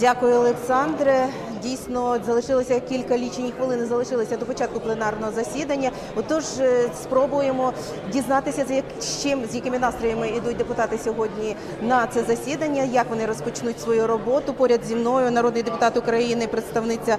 Дякую, Олександре. Дійсно, залишилося кілька лічені хвилини, залишилися до початку пленарного засідання. Отож, е, спробуємо дізнатися, з, як, з чим з якими настроями йдуть депутати сьогодні на це засідання, як вони розпочнуть свою роботу. Поряд зі мною народний депутат України, представниця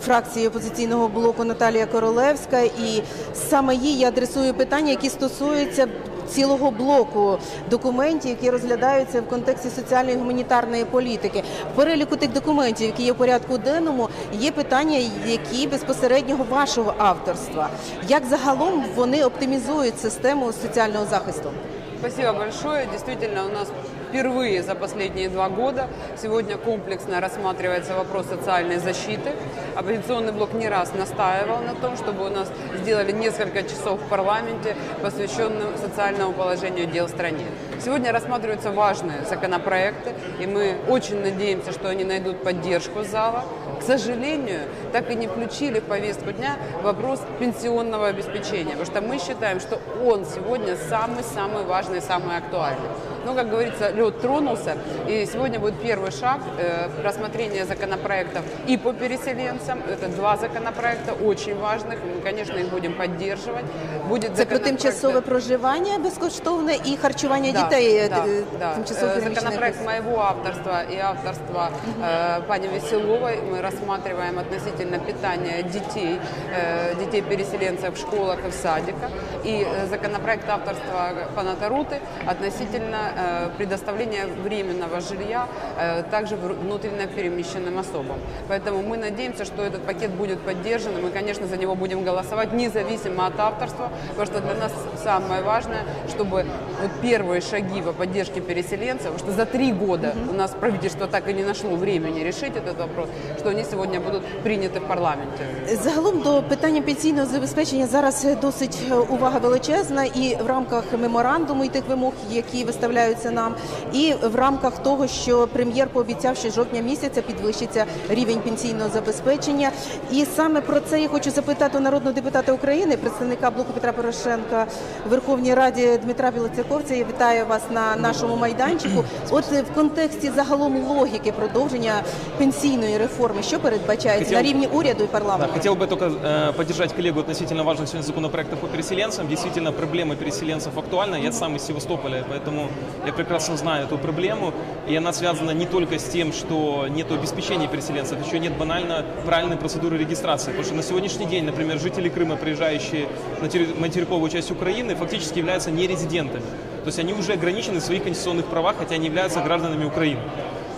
фракції опозиційного блоку Наталія Королевська. І саме їй я адресую питання, які стосуються цілого блоку документів, які розглядаються в контексті соціальної гуманітарної політики. В переліку тих документів, які є в порядку денному, є питання, які безпосереднього вашого авторства. Як загалом вони оптимізують систему соціального захисту? Спасибо большое. Действительно, у нас впервые за последние два года сегодня комплексно рассматривается вопрос социальной защиты. Оппозиционный блок не раз настаивал на том, чтобы у нас сделали несколько часов в парламенте, посвященным социальному положению дел в стране. Сегодня рассматриваются важные законопроекты, и мы очень надеемся, что они найдут поддержку зала. К сожалению, так и не включили в повестку дня вопрос пенсионного обеспечения, потому что мы считаем, что он сегодня самый-самый важный, самый актуальный. Но, как говорится, лед тронулся, и сегодня будет первый шаг э, рассмотрения законопроектов и по переселенцам. Это два законопроекта очень важных, мы, конечно, их будем поддерживать. Будет Це про законопроект- тимчасове проживання безкоштовне і харчування Да, дітей е, да, е, да. тимчасово Э, переміщених Законопроект осіб. моего авторства и авторства э, пани Веселовой мы рассматриваем относительно питания детей, э, детей-переселенцев в школах и в садиках. И э, законопроект авторства пана Таруты относительно э, предоставления временного жилья э, также внутренне перемещенным особам. Поэтому мы надеемся, что этот пакет будет поддержан, и мы, конечно, за него будем голосовать, независимо от авторства, потому что для нас самое важное, чтобы вот первые шаги по поддержке переселенцев, что за три года у нас правительство так и не нашло времени решить этот вопрос, что они сегодня будут приняты в парламенте. Загалом до питання пенсійного забезпечення зараз досить е, увага величезна, і в рамках меморандуму і тих вимог, які виставляються нам, і в рамках того, що прем'єр пообіцяв, що з жовтня місяця підвищиться рівень пенсійного забезпечення. І саме про це я хочу запитати у народного депутата України, представника блоку Петра Порошенка в Верховній Раді Дмитра Білоцерковця. Я вітаю вас на нашому майданчику. От е, в контексті загалом логіки продовження пенсійної реформи, що передбачається Хотів- на рівні уряду і Да, парламенту? хотел бы только э, поддержать коллегу относительно важных сегодня законопроектов по Переселенцам. Действительно, проблема переселенцев актуальна. Я сам из Севастополя, поэтому я прекрасно знаю эту проблему. И она связана не только с тем, что нет обеспечения переселенцев, еще нет банально правильной процедуры регистрации. Потому что на сегодняшний день, например, жители Крыма, приезжающие на материковую часть Украины, фактически являются нерезидентами. То есть они уже ограничены в своих конституционных правах, хотя они являются гражданами Украины.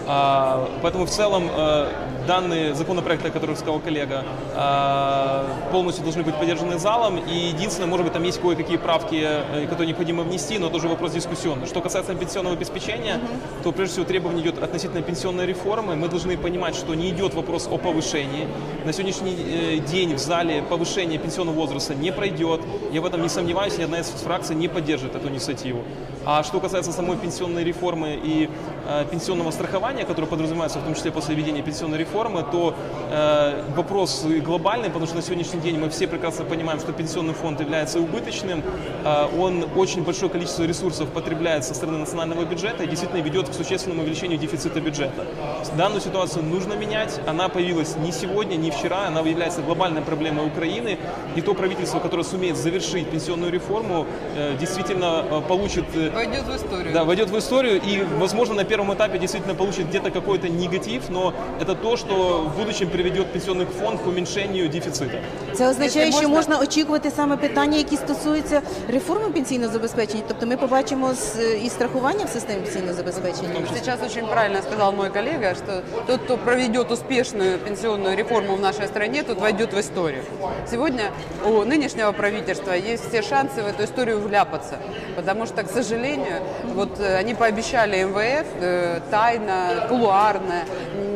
А, Поэтому в целом э, данные законопроекты, о которых сказал коллега, а, полностью должны быть поддержаны залом. И единственное, может быть, там есть кое-какие правки, э, которые необходимо внести, но тоже вопрос дискуссионный. Что касается пенсионного обеспечения, то прежде всего требование идет относительно пенсионной реформы. Мы должны понимать, что не идет вопрос о повышении. На сегодняшний э, день в зале повышение пенсионного возраста не пройдет. Я в этом не сомневаюсь, ни одна из фракций не поддержит эту инициативу. А что касается самой пенсионной реформы и э, пенсионного страхования, которое подразумевается в том числе после введения пенсионной реформы, то э, вопрос глобальный, потому что на сегодняшний день мы все прекрасно понимаем, что пенсионный фонд является убыточным, э, он очень большое количество ресурсов потребляет со стороны национального бюджета и действительно ведет к существенному увеличению дефицита бюджета. Данную ситуацию нужно менять, она появилась не сегодня, не вчера, она является глобальной проблемой Украины, и то правительство, которое сумеет завершить пенсионную реформу, э, действительно э, получит э, Войдет в историю. да, войдет в историю. И, возможно, на первом этапе действительно получит где-то какой-то негатив, но это то, что в будущем приведет пенсионный фонд к уменьшению дефицита. Це означає, Якщо що можна- можна очікувати саме питання, які стосуються реформи пенсійного забезпечення. Тобто ми побачимо з і страхування в системі пенсійного забезпечення. Сейчас очень правильно сказал мой коллега, что тот, кто проведет успешную пенсионную реформу в нашей стране, тот войдет в историю. Сегодня у нынешнего правительства есть все шансы в эту историю вляпаться, потому что, к сожалению, вот э, они пообещали МВФ э, тайно, кулуарно,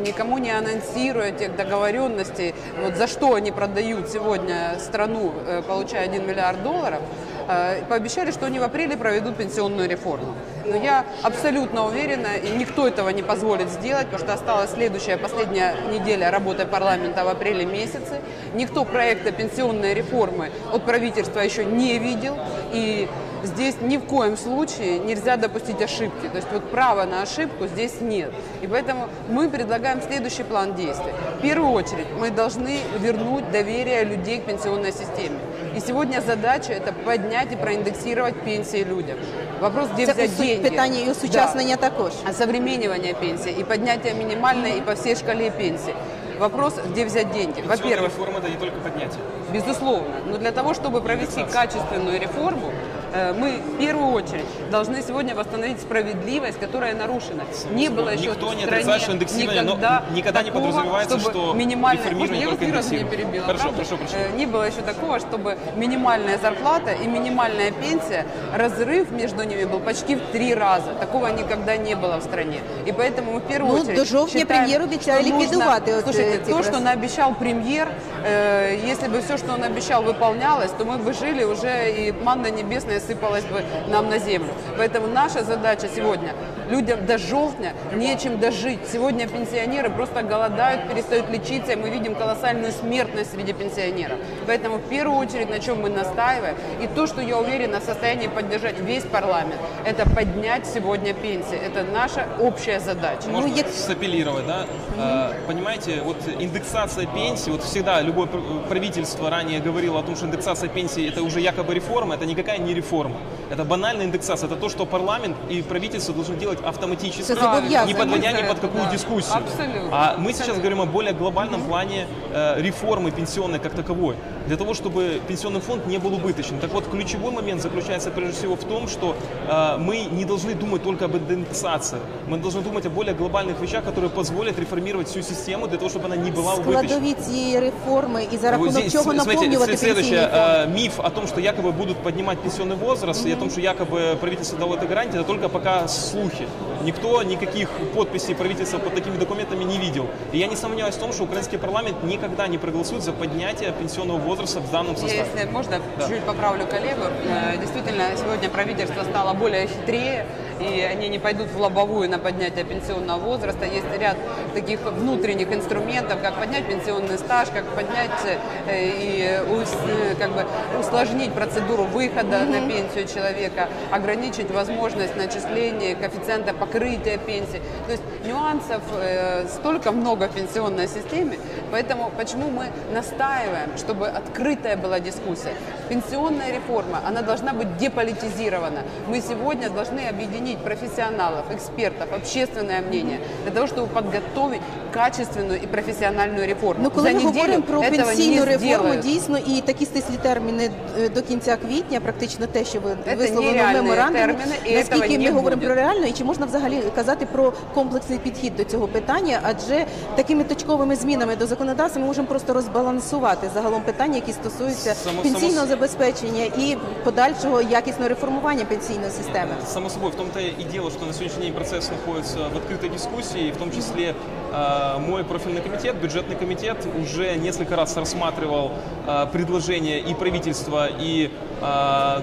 никому не анонсируя тех договоренностей, вот за что они продают сегодня страну, э, получая 1 миллиард долларов, э, пообещали, что они в апреле проведут пенсионную реформу. Но я абсолютно уверена, и никто этого не позволит сделать, потому что осталась следующая, последняя неделя работы парламента в апреле месяце. Никто проекта пенсионной реформы от правительства еще не видел. И здесь ни в коем случае нельзя допустить ошибки. То есть вот права на ошибку здесь нет. И поэтому мы предлагаем следующий план действий. В первую очередь мы должны вернуть доверие людей к пенсионной системе. И сегодня задача это поднять и проиндексировать пенсии людям. Вопрос, где Це взять суть деньги. питання і Да. осучаснення також. Осовременивание пенсии и поднятие минимальной и по всей шкале пенсии. Вопрос, где взять деньги. Во-первых, реформа это не только поднятие. Безусловно. Но для того, чтобы провести качественную реформу, мы в первую очередь должны сегодня восстановить справедливость, которая нарушена. Не было еще Никто в не стране отрицает, что индексирование, но никогда, никогда не такого, подразумевается, чтобы что минимальная... реформирование Может, я только вас ни разу не индексирование. перебила, Хорошо, правда? хорошо, хорошо. Э, Не было еще такого, чтобы минимальная зарплата и минимальная пенсия, разрыв между ними был почти в три раза. Такого никогда не было в стране. И поэтому мы в первую Ну, очередь до жовтня считаем, прем'єр обіцяє что нужно- ліквідувати от, Слушайте, э, ці то, крас- что наобещал премьер, э, если бы все, что он обещал, выполнялось, то мы бы жили уже и манна небесная сыпалась бы нам на землю. Поэтому наша задача сегодня людям до желтня нечем дожить. Сегодня пенсионеры просто голодают, перестают лечиться, и мы видим колоссальную смертность среди пенсионеров. Поэтому в первую очередь, на чем мы настаиваем, и то, что я уверена в состоянии поддержать весь парламент, это поднять сегодня пенсии. Это наша общая задача. Можно Ну, як- сапеллировать, да? А, Понимаете, вот индексация пенсии, вот всегда любое пр- правительство ранее говорило о том, что индексация пенсии это уже якобы реформа, это никакая не реформа. Это банальная индексация, это то, что парламент и правительство должны делать автоматически, Это зобов'язано. не подводя ни Мы под за какую это, да. дискуссию. Абсолютно. А мы сейчас Абсолютно. говорим о более глобальном плане э, реформы пенсионной как таковой, для того, чтобы пенсионный фонд не был убыточным. Так вот, ключевой момент заключается прежде всего в том, что э, мы не должны думать только об индексации, мы должны думать о более глобальных вещах, которые позволят реформировать всю систему для того, чтобы она не была убыточной. Складові цієї реформи і за Вот рахунок здесь, чого смотрите, наповнювати след- следующее, пенсійний фонд. э, миф о том, что якобы будут поднимать пенсионный возраст, и о том, что якобы правительство дало это гарантии, это только пока слухи. just Никто никаких подписей правительства под такими документами не видел. И я не сомневаюсь в том, что украинский парламент никогда не проголосует за поднятие пенсионного возраста в данном составе. если можно, чуть поправлю коллегу. Э, Действительно, сегодня правительство стало более хитрее, и они не пойдут в лобовую на поднятие пенсионного возраста. Есть ряд таких внутренних инструментов, как поднять пенсионный стаж, как поднять э, и как бы усложнить процедуру выхода на пенсию человека, ограничить возможность начисления коэффициента покрытия пенсии. То есть нюансов э, столько много в пенсионной системе, поэтому почему мы настаиваем, чтобы открытая была дискуссия. Пенсионная реформа, она должна быть деполитизирована. Мы сегодня должны объединить профессионалов, экспертов, общественное мнение для того, чтобы подготовить качественную и профессиональную реформу. Ну, коли За ми неделю говоримо про этого пенсійну не реформу, сделают. дійсно і такі стислі терміни е, до кінця квітня, практично те, що ви Це висловлено в нереальні меморандумі. терміни, і Наскільки этого ми не говоримо буде. про реально, і чи можна взагалі казати про комплексний підхід до цього питання? Адже такими точковими змінами до законодавства ми можемо просто розбалансувати загалом питання, які стосуються Само- пенсійного само- забезпечення і подальшого якісного реформування пенсійної системи. Само собой, в том-то и дело, что на сегодняшний день процесс находится в открытой дискуссии, и в том числе э, мой профильный комитет, бюджетный комитет, уже несколько раз рассматривал э, предложения и правительства, и э,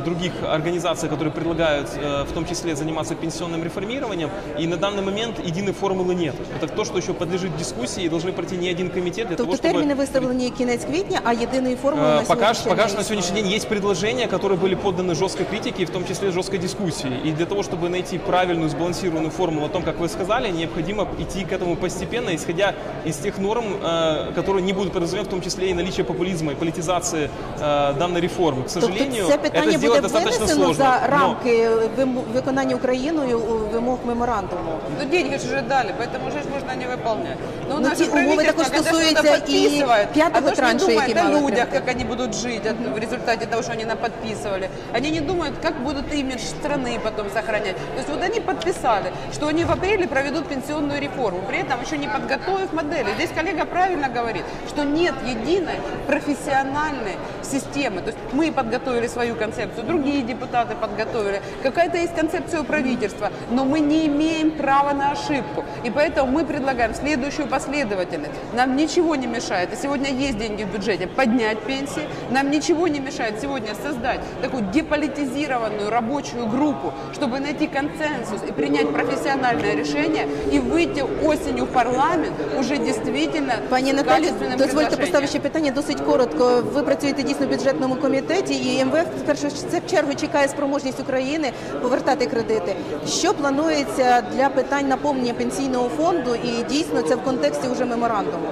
других организаций, которые предлагают э, в том числе заниматься пенсионным реформированием, и на данный момент единой формулы нет. Это то, что еще подлежит дискуссии, и должны пройти не один комитет для Тобто того, чтобы... терміни виставлені кінець квітня, а єдиної формули Э, на Пока, сьогодні ж- ще пока не что на існує. сегодняшний день есть предложения, которые были подданы жесткой критике, в том числе жесткой дискуссии. И для того, чтобы найти правильную, сбалансированную формулу о том, как вы сказали, необходимо идти к этому постепенно, исходя из тех норм, э, которые не будут подразумевать в том числе и наличие популизма и политизации э, данной реформы. К сожалению, тобто це это питання буде сделать достаточно винесено сложно. за Но- рамки вим- виконання Україною у вимог меморандуму. Ну, деньги же уже дали, поэтому уже ж можно не выполнять. Но Ну, наше ті умови правительство, також когда стосуються что-то і подписывает, п'ятого оно ж не траншу, думает який о мали людях, отримати. как они будут жить от- в результате того, что они наподписывали. Они не думают, как будут имидж страны потом сохранять. То есть вот они подписали, что они в апреле проведут пенсионную реформу, при этом еще не подготовив модели. Здесь коллега правильно говорит, что нет единой профессиональной системы. То есть мы подготовили свою концепцию, другие депутаты подготовили. Какая-то есть концепция у правительства, но мы не имеем права на ошибку. И поэтому мы предлагаем следующую последовательность. Нам ничего не мешает, и сегодня есть деньги в бюджете, поднять пенсии. Нам ничего не мешает сегодня создать такую деполитизированную рабочую группу, чтобы найти консенсус и принять профессиональное решение и выйти осенью в парламент уже действительно Пані с Наталі, качественным дозвольте предложением. поставити ще питання досить коротко. Ви працюєте дійсно в бюджетному комітеті, і МВФ МВФ в першу це в чергу чекає спроможність України повертати кредити. Що планується для питань наповнення пенсійного фонду? І дійсно це в контексті уже меморандуму.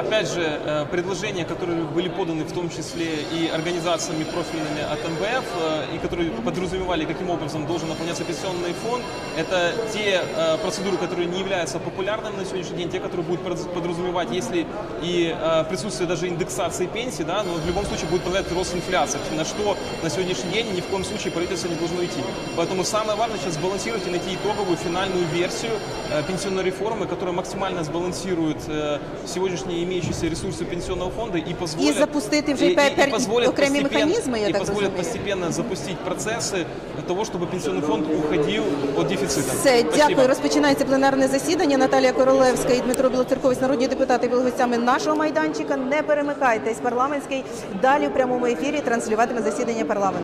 Опять же, э, предложения, которые были поданы в том числе и организациями профильными от МВФ, э, и которые подразумевали, каким образом должен наполняться пенсионный фонд, это те э, процедуры, которые не являются популярными на сегодняшний день, те, которые будут подразу- подразумевать, если и присутствие даже индексации пенсий, да, но в любом случае будет позволять рост инфляции, на что на сегодняшний день ни в коем случае правительство не должно идти. Поэтому самое важное сейчас сбалансировать и найти итоговую финальную версию пенсионной реформы, которая максимально сбалансирует сегодняшние имеющиеся ресурсы пенсионного фонда и позволит... И запустити вже и- и- и пер- позволит окремі постепенно- механізми, я и так позволит розумію. постепенно запустить процессы того, чтобы пенсионный фонд уходил от дефицита. Все, Спасибо. дякую. Розпочинається пленарне засідання. Наталія Королевська і Дмитро Білоцерковець, народні депутати, були гостями нашого майданчика. Не перемикайтесь. Парламентський далі в прямому ефірі транслюватиме засідання парламенту.